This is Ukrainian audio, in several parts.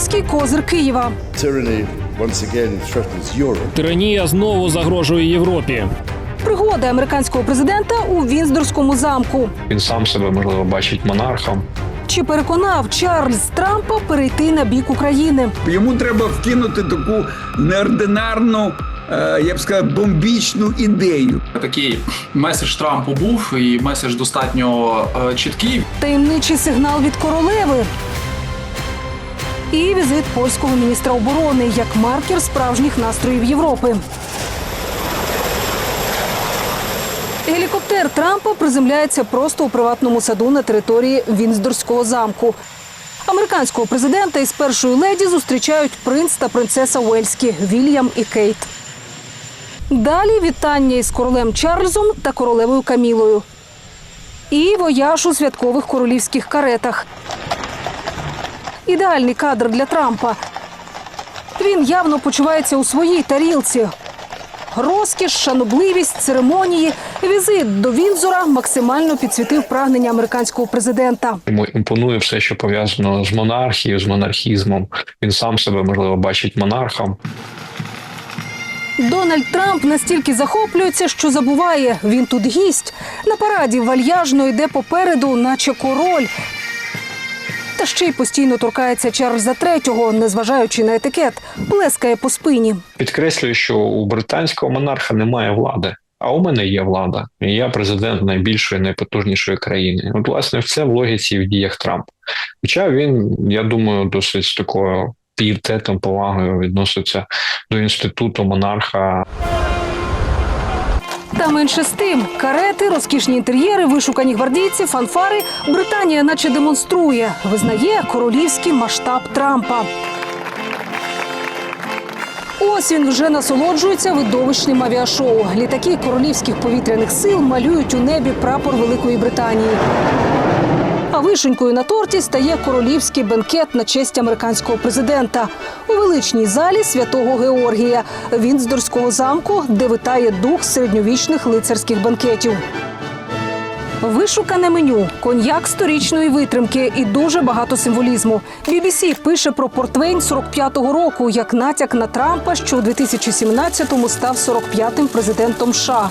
королівський козир Києва. Тиранія знову загрожує Європі. Пригоди американського президента у Вінздорському замку. Він сам себе можливо бачить монархом. Чи переконав Чарльз Трампа перейти на бік України? Йому треба вкинути таку неординарну, е, я б сказав, бомбічну ідею. Такий меседж Трампу був, і меседж достатньо е, чіткий. Таємничий сигнал від королеви. І візит польського міністра оборони як маркер справжніх настроїв Європи. Гелікоптер Трампа приземляється просто у приватному саду на території Вінздорського замку. Американського президента із першою леді зустрічають принц та принцеса Уельські Вільям і Кейт. Далі вітання із королем Чарльзом та королевою Камілою. І вояж у святкових королівських каретах. Ідеальний кадр для Трампа. Він явно почувається у своїй тарілці. Розкіш, шанобливість, церемонії, візит до Вінзора максимально підсвітив прагнення американського президента. Йому імпонує все, що пов'язано з монархією, з монархізмом. Він сам себе можливо бачить монархом. Дональд Трамп настільки захоплюється, що забуває, він тут гість. На параді вальяжно йде попереду, наче король. Та ще й постійно торкається Чарльза третього, незважаючи на етикет, плескає по спині. Підкреслюю, що у британського монарха немає влади. А у мене є влада, і я президент найбільшої, найпотужнішої країни. От, власне, все в логіці в діях Трампа. Хоча він, я думаю, досить з такою пієтетом, повагою відноситься до інституту монарха. Та менше з тим, карети, розкішні інтер'єри, вишукані гвардійці, фанфари. Британія наче демонструє, визнає королівський масштаб Трампа. Ось він вже насолоджується видовищним авіашоу. Літаки королівських повітряних сил малюють у небі прапор Великої Британії. Вишенькою на торті стає королівський бенкет на честь американського президента у величній залі святого Георгія Віндздорського замку, де витає дух середньовічних лицарських банкетів. Вишукане меню, коньяк сторічної витримки і дуже багато символізму. BBC пише про портвейн 45-го року як натяк на Трампа, що у 2017-му став 45-м президентом США.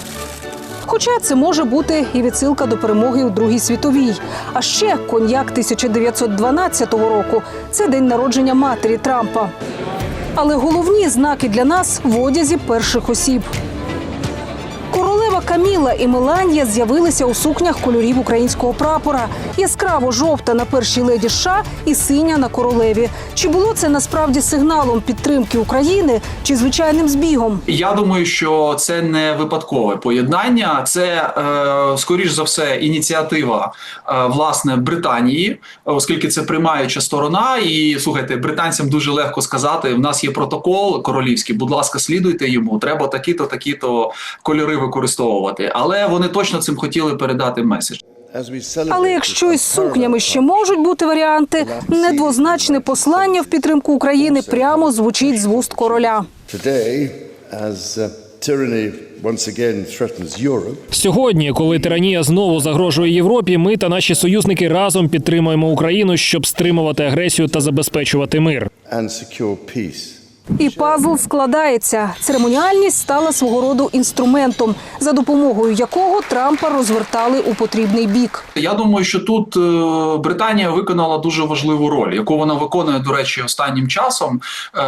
Хоча це може бути і відсилка до перемоги у Другій світовій. А ще коньяк 1912 року це день народження матері Трампа. Але головні знаки для нас в одязі перших осіб. Каміла і Меланія з'явилися у сукнях кольорів українського прапора. Яскраво жовта на першій леді США і синя на королеві. Чи було це насправді сигналом підтримки України чи звичайним збігом? Я думаю, що це не випадкове поєднання, це е, скоріш за все ініціатива е, власне Британії, оскільки це приймаюча сторона. І слухайте, британцям дуже легко сказати: в нас є протокол королівський. Будь ласка, слідуйте йому. Треба такі-то, такі-то кольори використовувати. Але вони точно цим хотіли передати меседж. Але якщо із сукнями ще можуть бути варіанти, недвозначне послання в підтримку України прямо звучить з вуст короля. Uh, Сьогодні, коли тиранія знову загрожує Європі, ми та наші союзники разом підтримуємо Україну, щоб стримувати агресію та забезпечувати мир. І пазл складається. Церемоніальність стала свого роду інструментом, за допомогою якого Трампа розвертали у потрібний бік. Я думаю, що тут е, Британія виконала дуже важливу роль, яку вона виконує, до речі, останнім часом. Е,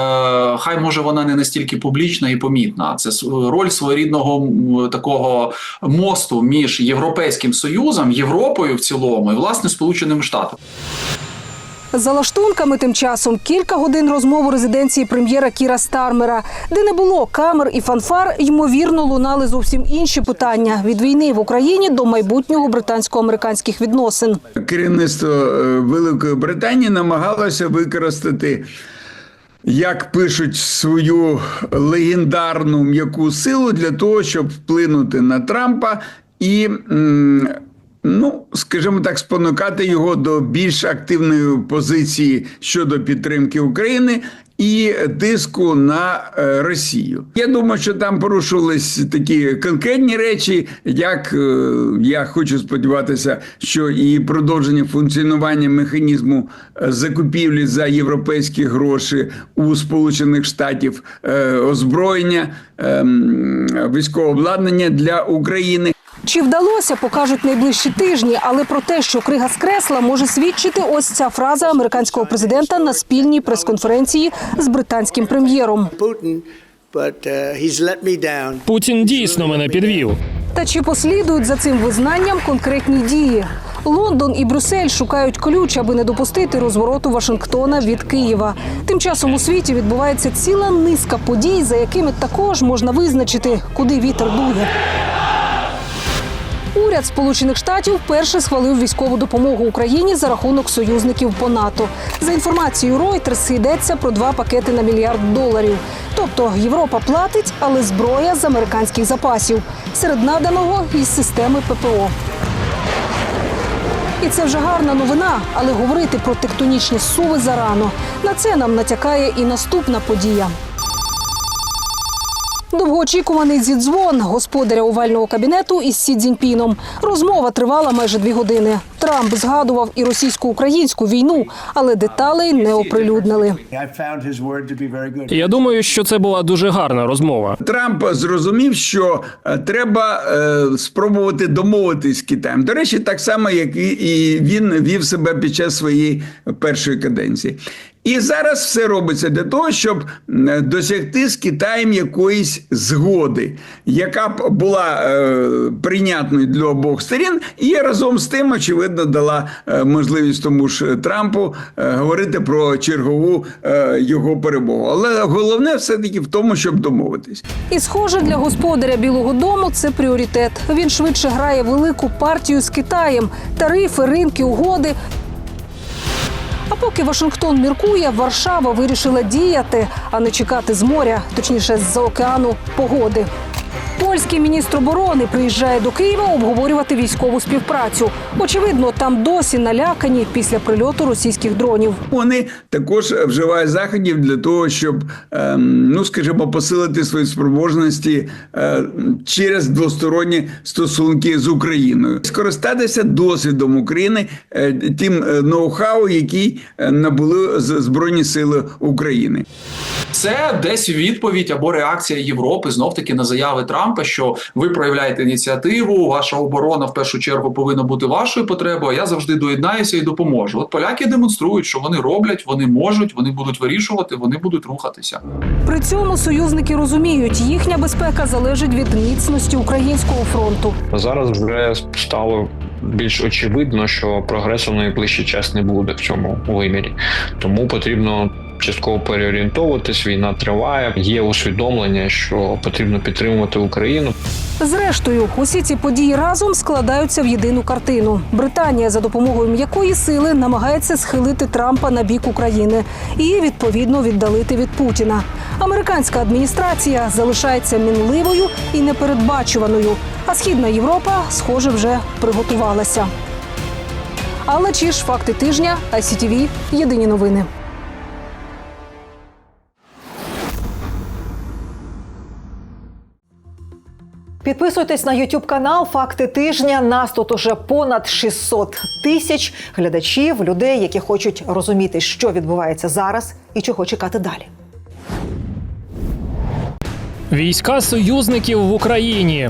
хай може вона не настільки публічна і помітна. Це роль своєрідного такого мосту між Європейським Союзом, Європою в цілому і власне Сполученими Штатами. За лаштунками тим часом кілька годин розмов у резиденції прем'єра Кіра Стармера, де не було камер і фанфар, ймовірно, лунали зовсім інші питання від війни в Україні до майбутнього британсько-американських відносин. Керівництво е, Великої Британії намагалося використати, як пишуть, свою легендарну м'яку силу для того, щоб вплинути на Трампа і. м, Ну, скажімо так, спонукати його до більш активної позиції щодо підтримки України і тиску на е, Росію. Я думаю, що там порушувались такі конкретні речі, як е, я хочу сподіватися, що і продовження функціонування механізму е, закупівлі за європейські гроші у Сполучених Штатів озброєння ем, військового обладнання для України. Чи вдалося, покажуть найближчі тижні, але про те, що крига з кресла може свідчити ось ця фраза американського президента на спільній прес-конференції з британським прем'єром. Uh. Путін дійсно мене підвів. Та чи послідують за цим визнанням конкретні дії? Лондон і Брюссель шукають ключ, аби не допустити розвороту Вашингтона від Києва. Тим часом у світі відбувається ціла низка подій, за якими також можна визначити, куди вітер дує. Уряд Сполучених Штатів вперше схвалив військову допомогу Україні за рахунок союзників по НАТО. За інформацією Reuters йдеться про два пакети на мільярд доларів. Тобто Європа платить, але зброя з американських запасів. Серед наданого із системи ППО. І це вже гарна новина, але говорити про тектонічні суви зарано. На це нам натякає і наступна подія. Довгоочікуваний зідзвон господаря овального кабінету із Сі Цзіньпіном. Розмова тривала майже дві години. Трамп згадував і російсько-українську війну, але деталей не оприлюднили. Я думаю, що це була дуже гарна розмова. Трамп зрозумів, що е, треба е, спробувати домовитись з Китаєм. До речі, так само, як і, і він вів себе під час своєї першої каденції. І зараз все робиться для того, щоб досягти з Китаєм якоїсь згоди, яка б була е, прийнятною для обох сторін, і разом з тим, очевидно, дала е, можливість тому ж Трампу е, говорити про чергову е, його перемогу. Але головне все таки в тому, щоб домовитись. І схоже, для господаря Білого Дому це пріоритет. Він швидше грає велику партію з Китаєм, тарифи, ринки, угоди. А поки Вашингтон міркує, Варшава вирішила діяти, а не чекати з моря, точніше з-за океану погоди. Польський міністр оборони приїжджає до Києва обговорювати військову співпрацю. Очевидно, там досі налякані після прильоту російських дронів. Вони також вживають заходів для того, щоб ем, ну скажімо, посилити свої спроможності е, через двосторонні стосунки з Україною, скористатися досвідом України, е, тим е, ноу-хау, який набули з- збройні сили України. Це десь відповідь або реакція Європи знов таки на заяви Трампа, що ви проявляєте ініціативу, ваша оборона в першу чергу повинна бути вашою потребою. а Я завжди доєднаюся і допоможу. От поляки демонструють, що вони роблять, вони можуть, вони будуть вирішувати, вони будуть рухатися. При цьому союзники розуміють, їхня безпека залежить від міцності українського фронту. Зараз вже стало більш очевидно, що прогресу в найближчий час не буде в цьому вимірі. Тому потрібно частково переорієнтовуватись. Війна триває. Є усвідомлення, що потрібно підтримувати Україну. Зрештою, усі ці події разом складаються в єдину картину. Британія за допомогою м'якої сили намагається схилити Трампа на бік України і відповідно віддалити від Путіна. Американська адміністрація залишається мінливою і непередбачуваною. А східна Європа, схоже, вже приготувалася. Але чи ж факти тижня ICTV – єдині новини. Підписуйтесь на YouTube канал Факти тижня. Нас тут уже понад 600 тисяч глядачів, людей, які хочуть розуміти, що відбувається зараз і чого чекати далі. Війська союзників в Україні.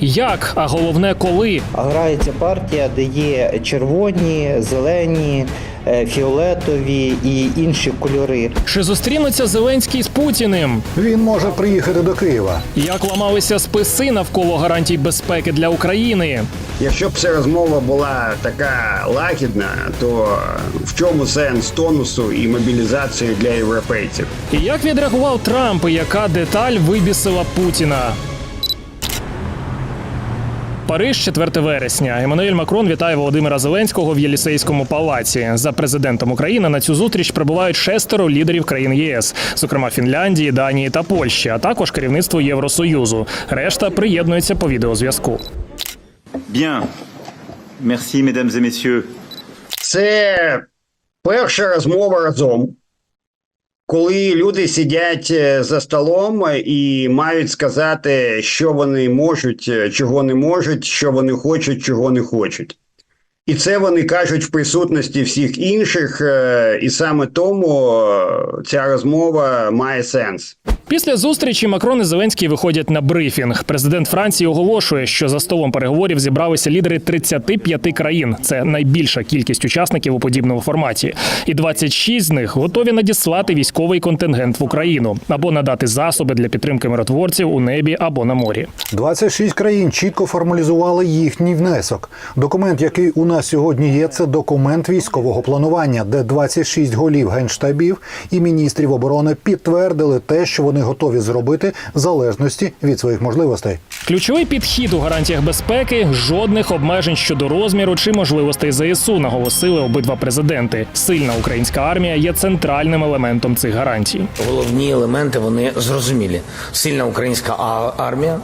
Як, а головне, коли грається партія, де є червоні, зелені, фіолетові і інші кольори. чи зустрінуться Зеленський з Путіним? Він може приїхати до Києва. Як ламалися списи навколо гарантій безпеки для України? Якщо б ця розмова була така лагідна, то в чому сенс тонусу і мобілізації для європейців? І як відреагував Трамп, і яка деталь вибісила Путіна? Париж, 4 вересня. Еммануель Макрон вітає Володимира Зеленського в Єлісейському палаці. За президентом України на цю зустріч прибувають шестеро лідерів країн ЄС, зокрема Фінляндії, Данії та Польщі, а також керівництво Євросоюзу. Решта приєднується по відеозв'язку. Bien. Merci, mesdames et messieurs. Це перша розмова разом. Коли люди сидять е, за столом і мають сказати, що вони можуть, е, чого не можуть, що вони хочуть, чого не хочуть. І це вони кажуть в присутності всіх інших, е, і саме тому е, ця розмова має сенс. Після зустрічі Макрон і Зеленський виходять на брифінг. Президент Франції оголошує, що за столом переговорів зібралися лідери 35 країн. Це найбільша кількість учасників у подібному форматі. І 26 з них готові надіслати військовий контингент в Україну або надати засоби для підтримки миротворців у небі або на морі. 26 країн чітко формалізували їхній внесок. Документ, який у нас сьогодні є, це документ військового планування, де 26 голів генштабів і міністрів оборони підтвердили те, що вони готові зробити в залежності від своїх можливостей. Ключовий підхід у гарантіях безпеки жодних обмежень щодо розміру чи можливостей ЗСУ, наголосили обидва президенти. Сильна українська армія є центральним елементом цих гарантій. Головні елементи вони зрозумілі. Сильна українська армія,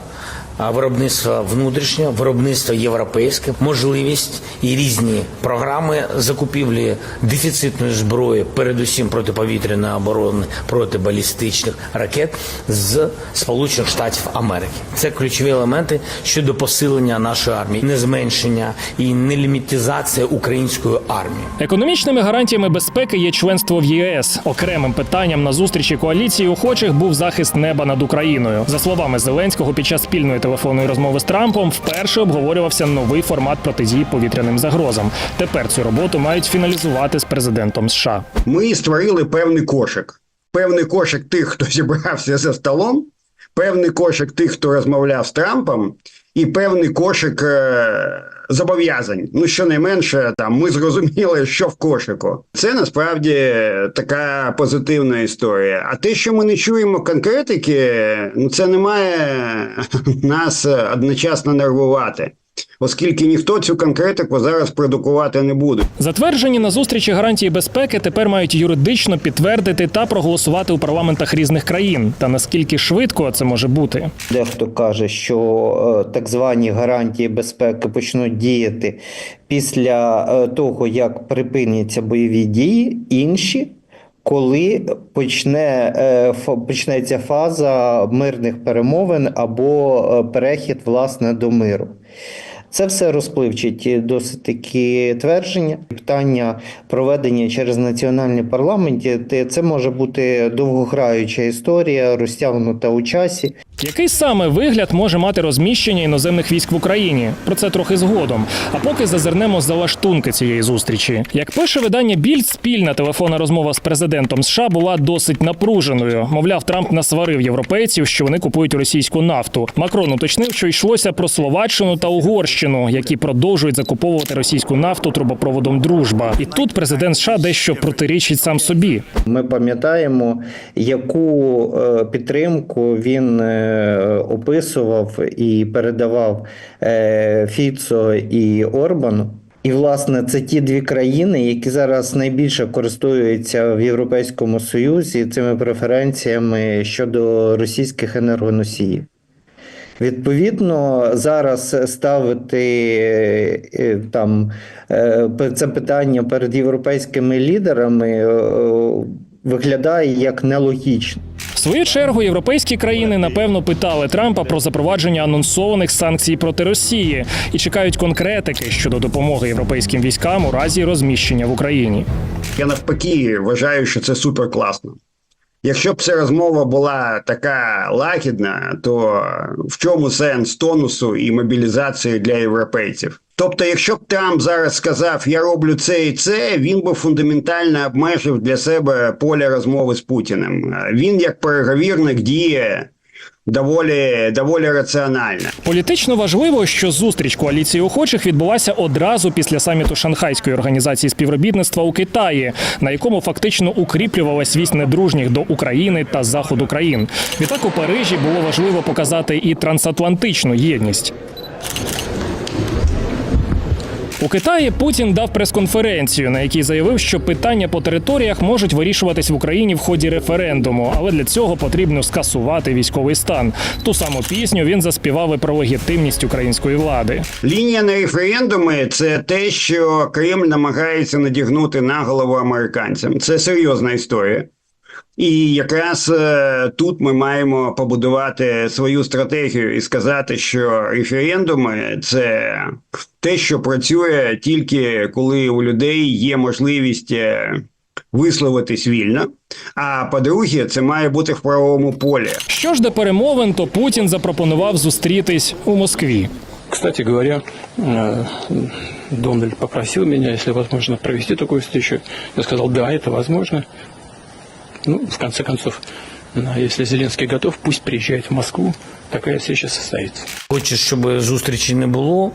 виробництво внутрішнє, виробництво європейське, можливість і різні програми закупівлі дефіцитної зброї, передусім протиповітряної оборони, протибалістичних ракет з Сполучених Штатів Америки. Це ключові елементи щодо посилення нашої армії, не зменшення і не лімітизація української армії. Економічними гарантіями безпеки є членство в ЄС. Окремим питанням на зустрічі коаліції охочих був захист неба над Україною. За словами Зеленського, під час спільної телефонної розмови з Трампом вперше обговорювався новий формат протидії повітряним загрозам. Тепер цю роботу мають фіналізувати з президентом США. Ми створили певний кошик. Певний кошик тих, хто зібрався за столом, певний кошик тих, хто розмовляв з Трампом, і певний кошик е- зобов'язань. Ну, щонайменше, там ми зрозуміли, що в кошику. Це насправді така позитивна історія. А те, що ми не чуємо конкретики, ну це не має нас одночасно нервувати. Оскільки ніхто цю конкретику зараз продукувати не буде. Затверджені на зустрічі гарантії безпеки тепер мають юридично підтвердити та проголосувати у парламентах різних країн. Та наскільки швидко це може бути? Дехто каже, що е, так звані гарантії безпеки почнуть діяти після е, того, як припиняться бойові дії, інші. Коли почне е, почнеться фаза мирних перемовин або перехід власне до миру, це все розпливчить досить такі твердження. Питання проведення через національні парламенти це може бути довгограюча історія, розтягнута у часі. Який саме вигляд може мати розміщення іноземних військ в Україні? Про це трохи згодом. А поки зазирнемо за лаштунки цієї зустрічі. Як пише видання Більд, спільна телефонна розмова з президентом США була досить напруженою. Мовляв, Трамп насварив європейців, що вони купують російську нафту. Макрон уточнив, що йшлося про Словаччину та Угорщину, які продовжують закуповувати російську нафту трубопроводом Дружба. І тут президент США дещо протирічить сам собі. Ми пам'ятаємо, яку е, підтримку він е, описував і передавав е, Фіцо і Орбану. І, власне, це ті дві країни, які зараз найбільше користуються в Європейському Союзі цими преференціями щодо російських енергоносіїв. Відповідно, зараз ставити е, там е, це питання перед європейськими лідерами е, виглядає як нелогічно. Свою чергу європейські країни напевно питали Трампа про запровадження анонсованих санкцій проти Росії і чекають конкретики щодо допомоги європейським військам у разі розміщення в Україні. Я навпаки вважаю, що це супер класно. Якщо б ця розмова була така лагідна, то в чому сенс тонусу і мобілізації для європейців? Тобто, якщо б Трамп зараз сказав я роблю це і це, він би фундаментально обмежив для себе поле розмови з Путіним. Він як переговірник діє доволі, доволі раціонально. Політично важливо, що зустріч коаліції охочих відбулася одразу після саміту Шанхайської організації співробітництва у Китаї, на якому фактично укріплювалась вісь недружніх до України та заходу країн. Відтак у Парижі було важливо показати і трансатлантичну єдність. У Китаї Путін дав прес-конференцію, на якій заявив, що питання по територіях можуть вирішуватись в Україні в ході референдуму, але для цього потрібно скасувати військовий стан. Ту саму пісню він заспівав і про легітимність української влади. Лінія на референдуми це те, що Кремль намагається надягнути на голову американцям. Це серйозна історія. І якраз е, тут ми маємо побудувати свою стратегію і сказати, що референдуми це те, що працює тільки коли у людей є можливість е, висловитись вільно. А по-друге, це має бути в правовому полі. Що ж до перемовин, то Путін запропонував зустрітись у Москві. Кстати говоря, э, Дональд попросил меня, если возможно, провести такую встречу. Я сказал, да, это возможно. Ну, в конце концов, если Зеленский готов, пусть приезжает в Москву, такая встреча состоится. Хочеш, щоб зустрічі не було,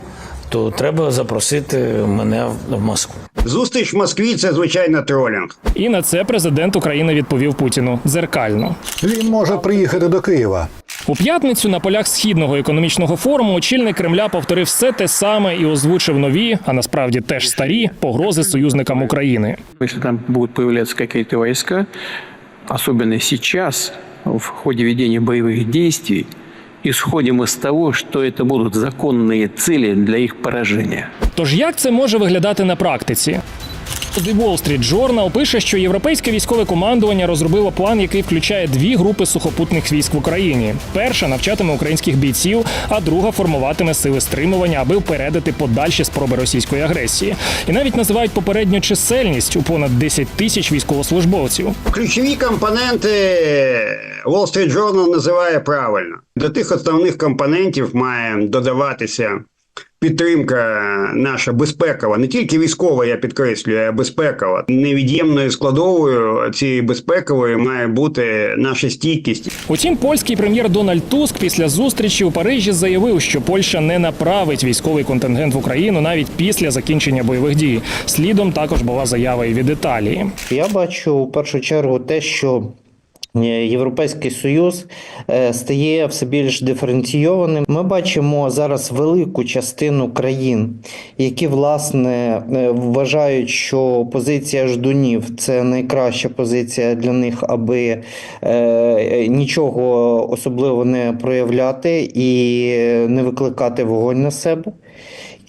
то треба запросити мене в- Москву. Зустріч в Москві це звичайно тролінг. І на це президент України відповів Путіну дзеркально. Він може приїхати до Києва. У п'ятницю на полях східного економічного форуму очільник Кремля повторив все те саме і озвучив нові, а насправді теж старі погрози союзникам України. Если там будут появляться какие-то войска, особенно сейчас, в ходе ведения боевых действий, исходим из того, что это будут законные цели для их поражения. Тож як це може виглядати на практиці? The Wall Street Journal пише, що європейське військове командування розробило план, який включає дві групи сухопутних військ в Україні. Перша навчатиме українських бійців, а друга формуватиме сили стримування, аби впередити подальші спроби російської агресії. І навіть називають попередню чисельність у понад 10 тисяч військовослужбовців. Ключові компоненти Wall Street Journal називає правильно. До тих основних компонентів має додаватися підтримка наша безпекова, не тільки військова, я підкреслюю, а безпекова. Невід'ємною складовою цієї безпекової має бути наша стійкість. Утім, польський прем'єр Дональд Туск після зустрічі у Парижі заявив, що Польща не направить військовий контингент в Україну навіть після закінчення бойових дій. Слідом також була заява і від Італії. Я бачу в першу чергу те, що Європейський Союз е, стає все більш диференційованим. Ми бачимо зараз велику частину країн, які власне е, вважають, що позиція ждунів це найкраща позиція для них, аби е, нічого особливо не проявляти і не викликати вогонь на себе.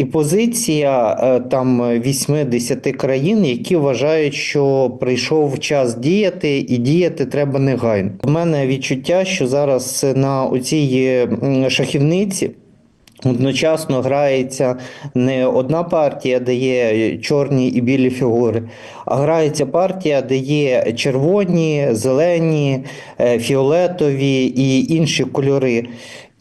І позиція е, там 8-10 країн, які вважають, що прийшов час діяти, і діяти треба негайно. У мене відчуття, що зараз на оцій м, шахівниці. Одночасно грається не одна партія, де є чорні і білі фігури, а грається партія, де є червоні, зелені, е, фіолетові і інші кольори.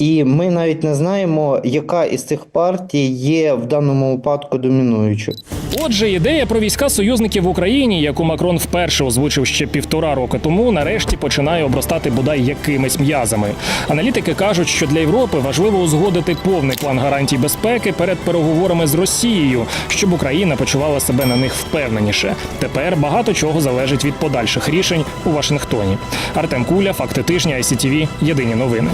І ми навіть не знаємо, яка із цих партій є в даному випадку домінуючою. Отже, ідея про війська союзників в Україні, яку Макрон вперше озвучив ще півтора роки тому, нарешті починає обростати бодай якимись м'язами. Аналітики кажуть, що для Європи важливо узгодити повний план гарантій безпеки перед переговорами з Росією, щоб Україна почувала себе на них впевненіше. Тепер багато чого залежить від подальших рішень у Вашингтоні. Артем Куля, факти тижня, ICTV, Єдині новини.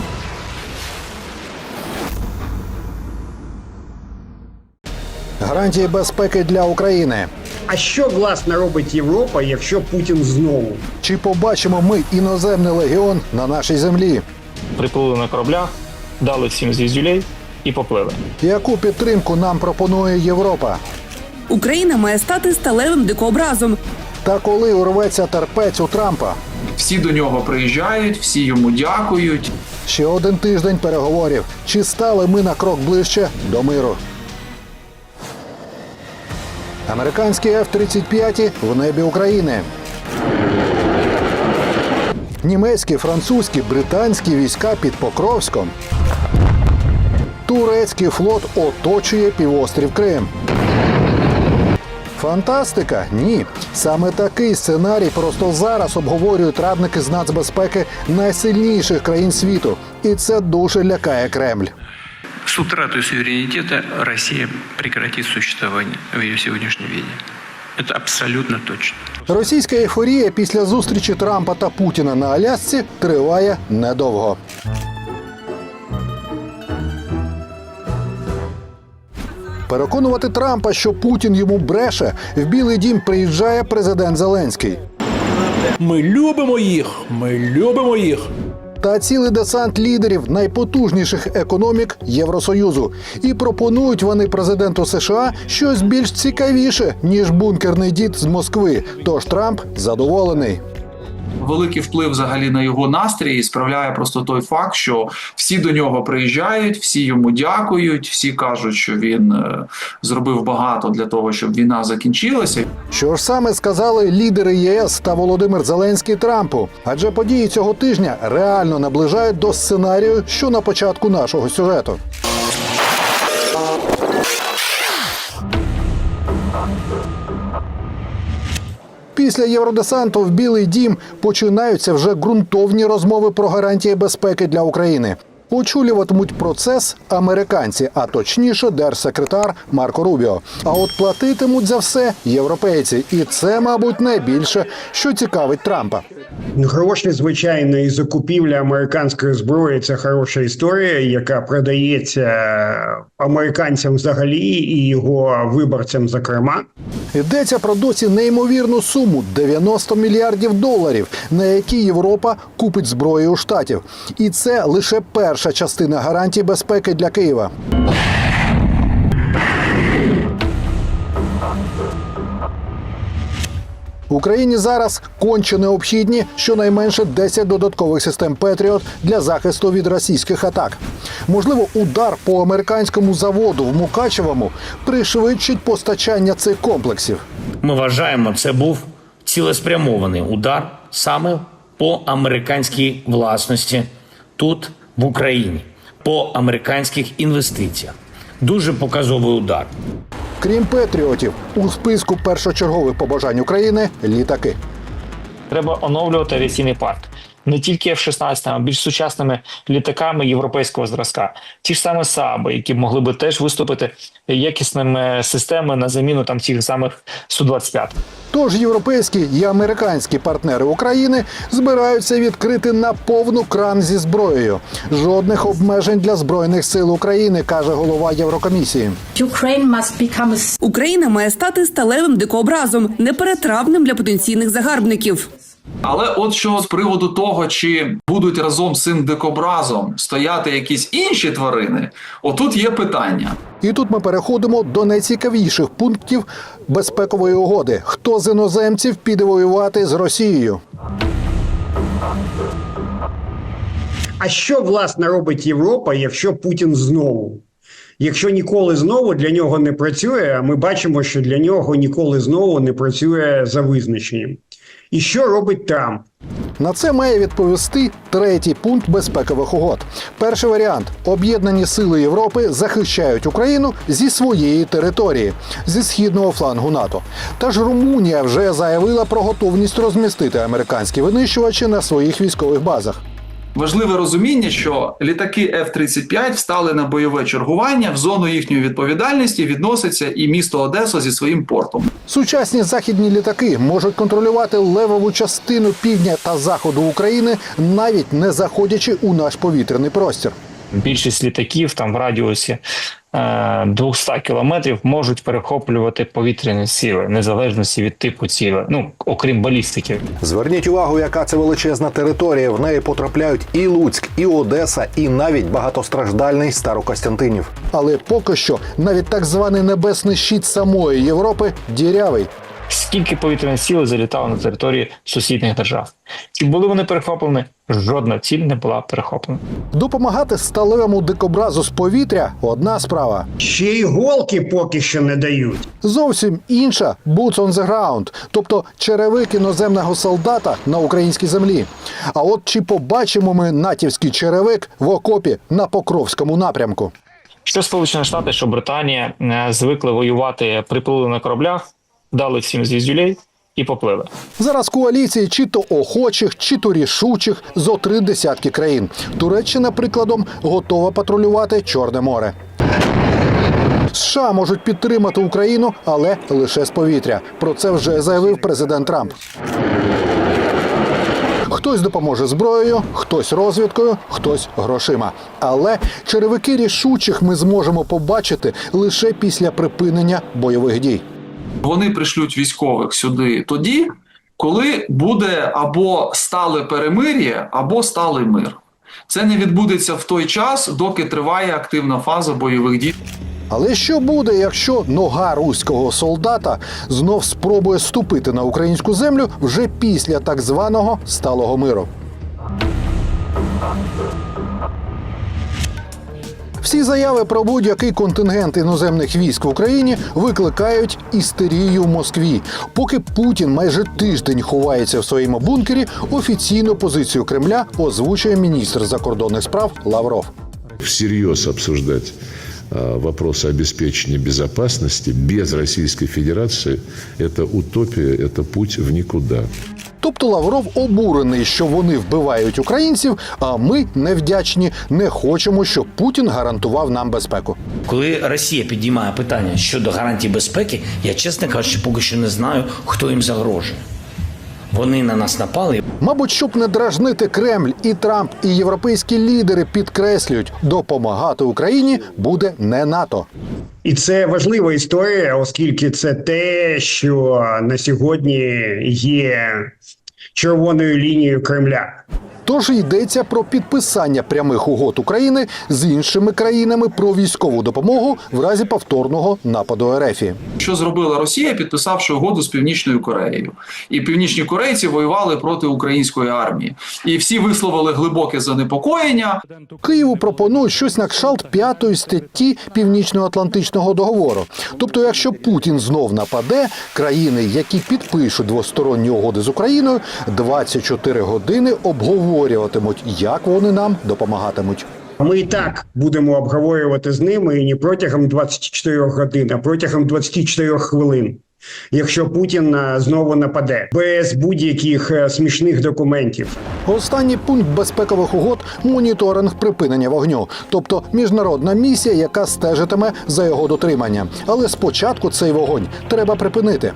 Гарантії безпеки для України. А що власне робить Європа, якщо Путін знову? Чи побачимо ми іноземний легіон на нашій землі? Приплили на кораблях, дали всім звіздюлей і поплили. Яку підтримку нам пропонує Європа? Україна має стати сталевим дикообразом. Та коли урветься терпець у Трампа? Всі до нього приїжджають, всі йому дякують. Ще один тиждень переговорів. Чи стали ми на крок ближче до миру? Американські F-35 в небі України. Німецькі, французькі, британські війська під Покровськом. Турецький флот оточує півострів Крим. Фантастика? Ні. Саме такий сценарій просто зараз обговорюють радники з нацбезпеки найсильніших країн світу. І це дуже лякає Кремль. С утратой суверенитета Россия прекратит существование в ее сегодняшнем виде. Это абсолютно точно. Російська ейфорія після зустрічі Трампа та Путіна на Алясці триває недовго. Переконувати Трампа, що Путін йому бреше, в Білий дім приїжджає президент Зеленський. Ми любимо їх. Ми любимо їх. Та цілий десант лідерів найпотужніших економік Євросоюзу. І пропонують вони президенту США щось більш цікавіше, ніж бункерний дід з Москви. Тож Трамп задоволений. Великий вплив взагалі на його настрій справляє просто той факт, що всі до нього приїжджають, всі йому дякують, всі кажуть, що він е, зробив багато для того, щоб війна закінчилася. Що ж саме сказали лідери ЄС та Володимир Зеленський Трампу? Адже події цього тижня реально наближають до сценарію, що на початку нашого сюжету. Після Євродесанту в Білий Дім починаються вже ґрунтовні розмови про гарантії безпеки для України. Очолюватимуть процес американці, а точніше, держсекретар Марко Рубіо. А от платитимуть за все європейці, і це, мабуть, найбільше, що цікавить Трампа. Гроші, звичайно, і закупівля американської зброї це хороша історія, яка продається американцям взагалі і його виборцям, зокрема. Йдеться про досі неймовірну суму 90 мільярдів доларів, на які Європа купить зброю у штатів. І це лише перша частина гарантій безпеки для Києва. Україні зараз конче необхідні щонайменше 10 додаткових систем Петріот для захисту від російських атак. Можливо, удар по американському заводу в Мукачевому пришвидшить постачання цих комплексів. Ми вважаємо, це був цілеспрямований удар саме по американській власності тут, в Україні, по американських інвестиціях. Дуже показовий удар. Крім патріотів, у списку першочергових побажань України літаки. Треба оновлювати авіаційний парк. Не тільки F-16, а більш сучасними літаками європейського зразка. Ті ж саме СААБи, які могли би теж виступити якісними системами на заміну там тих самих Су-25. Тож європейські і американські партнери України збираються відкрити на повну кран зі зброєю. Жодних обмежень для збройних сил України, каже голова Єврокомісії. Україна має стати сталевим дикообразом, неперетравним для потенційних загарбників. Але от що з приводу того, чи будуть разом з цим дикобразом стояти якісь інші тварини, отут є питання. І тут ми переходимо до найцікавіших пунктів безпекової угоди. Хто з іноземців піде воювати з Росією? А що власне робить Європа, якщо Путін знову? Якщо ніколи знову для нього не працює, а ми бачимо, що для нього ніколи знову не працює за визначенням. І що робить Трамп? На це має відповісти третій пункт безпекових угод. Перший варіант: об'єднані сили Європи захищають Україну зі своєї території, зі східного флангу НАТО. Та ж Румунія вже заявила про готовність розмістити американські винищувачі на своїх військових базах. Важливе розуміння, що літаки F-35 встали на бойове чергування. В зону їхньої відповідальності відноситься і місто Одеса зі своїм портом. Сучасні західні літаки можуть контролювати левову частину півдня та заходу України, навіть не заходячи у наш повітряний простір. Більшість літаків там в радіусі е, 200 кілометрів можуть перехоплювати повітряні сили, незалежності від типу цілі, ну окрім балістики. Зверніть увагу, яка це величезна територія. В неї потрапляють і Луцьк, і Одеса, і навіть багатостраждальний Старокостянтинів. Але поки що навіть так званий небесний щит самої Європи дірявий. Скільки повітряних сил залітало на території сусідніх держав? Чи були вони перехоплені? Жодна ціль не була перехоплена. Допомагати сталевому дикобразу з повітря одна справа. Ще й голки поки що не дають. Зовсім інша boots on the ground, тобто черевик іноземного солдата на українській землі. А от чи побачимо ми натівський черевик в окопі на Покровському напрямку? Що Сполучені Штати, що Британія е, звикли воювати, приплили на кораблях, дали всім звіздюлей і поплили. Зараз коаліції чи то охочих, чи то рішучих зо три десятки країн. Туреччина, прикладом, готова патрулювати Чорне море. США можуть підтримати Україну, але лише з повітря. Про це вже заявив президент Трамп. Хтось допоможе зброєю, хтось розвідкою, хтось грошима. Але черевики рішучих ми зможемо побачити лише після припинення бойових дій. Вони пришлють військових сюди тоді, коли буде або стале перемир'я, або сталий мир. Це не відбудеться в той час, доки триває активна фаза бойових дій. Але що буде, якщо нога руського солдата знов спробує ступити на українську землю вже після так званого сталого миру? Всі заяви про будь-який контингент іноземних військ в Україні викликають істерію в Москві. Поки Путін майже тиждень ховається в своєму бункері, офіційну позицію Кремля озвучує міністр закордонних справ Лавров. Всерйоз обсуждать э, вопросы обеспечения безопасности без Российской Федерации – это утопия, это путь в никуда. Тобто Лавров обурений, що вони вбивають українців, а ми невдячні, не хочемо, щоб Путін гарантував нам безпеку. Коли Росія підіймає питання щодо гарантій безпеки, я чесно кажучи, поки що не знаю, хто їм загрожує. Вони на нас напали. Мабуть, щоб не дражнити Кремль, і Трамп, і європейські лідери підкреслюють, допомагати Україні буде не НАТО. І це важлива історія, оскільки це те, що на сьогодні є червоною лінією Кремля. Тож йдеться про підписання прямих угод України з іншими країнами про військову допомогу в разі повторного нападу РФ. Що зробила Росія, підписавши угоду з Північною Кореєю, і північні корейці воювали проти української армії, і всі висловили глибоке занепокоєння. Києву пропонують щось на кшталт п'ятої статті Північно-Атлантичного договору. Тобто, якщо Путін знов нападе, країни, які підпишуть двосторонні угоди з Україною, 24 години обговорюватимуть, як вони нам допомагатимуть. Ми і так будемо обговорювати з ними і не протягом 24 годин, а протягом 24 хвилин. Якщо Путін е, знову нападе без будь-яких е, смішних документів. Останній пункт безпекових угод моніторинг припинення вогню, тобто міжнародна місія, яка стежитиме за його дотриманням. Але спочатку цей вогонь треба припинити.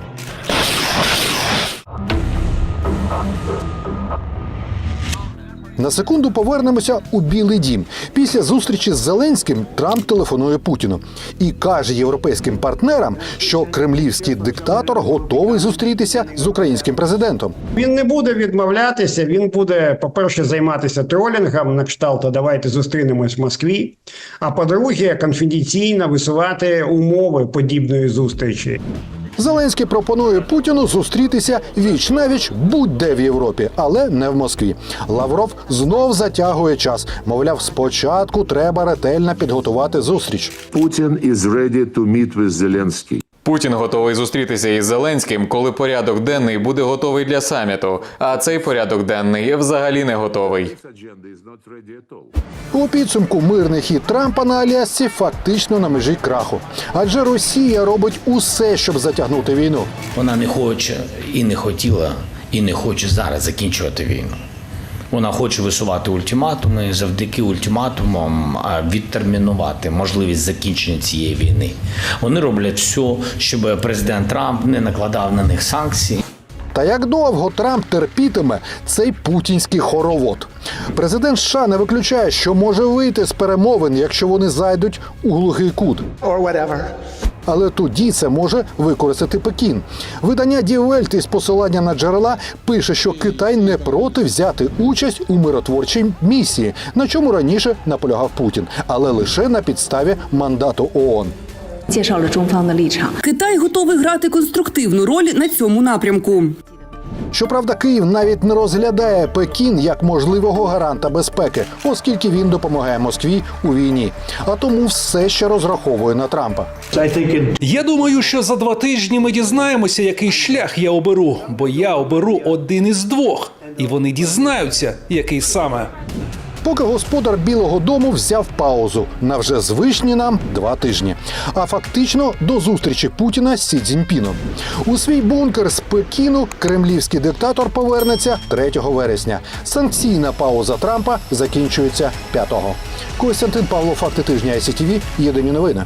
На секунду повернемося у Білий Дім. Після зустрічі з Зеленським Трамп телефонує Путіну і каже європейським партнерам, що кремлівський диктатор готовий зустрітися з українським президентом. Він не буде відмовлятися. Він буде, по-перше, займатися тролінгом на кшталт давайте зустрінемось в Москві. А по-друге, конфіденційно висувати умови подібної зустрічі. Зеленський пропонує Путіну зустрітися віч навіч будь-де в Європі, але не в Москві. Лавров знов затягує час. Мовляв, спочатку треба ретельно підготувати зустріч. Путін is ready to meet with Zelensky. Путін готовий зустрітися із Зеленським, коли порядок денний буде готовий для саміту. А цей порядок денний взагалі не готовий. У підсумку мирний хід Трампа на Алясці фактично на межі краху. Адже Росія робить усе, щоб затягнути війну. Вона не хоче і не хотіла, і не хоче зараз закінчувати війну. Вона хоче висувати ультиматуми завдяки ультиматумам відтермінувати можливість закінчення цієї війни. Вони роблять все, щоб президент Трамп не накладав на них санкції. Та як довго Трамп терпітиме цей путінський хоровод? Президент США не виключає, що може вийти з перемовин, якщо вони зайдуть у глухий кут. Or whatever. Але тоді це може використати Пекін. Видання Die Welt із посилання на джерела пише, що Китай не проти взяти участь у миротворчій місії, на чому раніше наполягав Путін, але лише на підставі мандату ООН. Китай готовий грати конструктивну роль на цьому напрямку. Щоправда, Київ навіть не розглядає Пекін як можливого гаранта безпеки, оскільки він допомагає Москві у війні. А тому все ще розраховує на Трампа. Я думаю, що за два тижні ми дізнаємося, який шлях я оберу, бо я оберу один із двох, і вони дізнаються, який саме. Поки господар Білого Дому взяв паузу на вже звичні нам два тижні, а фактично до зустрічі Путіна з Сі Цзіньпіном. У свій бункер з Пекіну кремлівський диктатор повернеться 3 вересня. Санкційна пауза Трампа закінчується 5-го. Костянтин Павло, факти тижня ICTV, Єдині новини.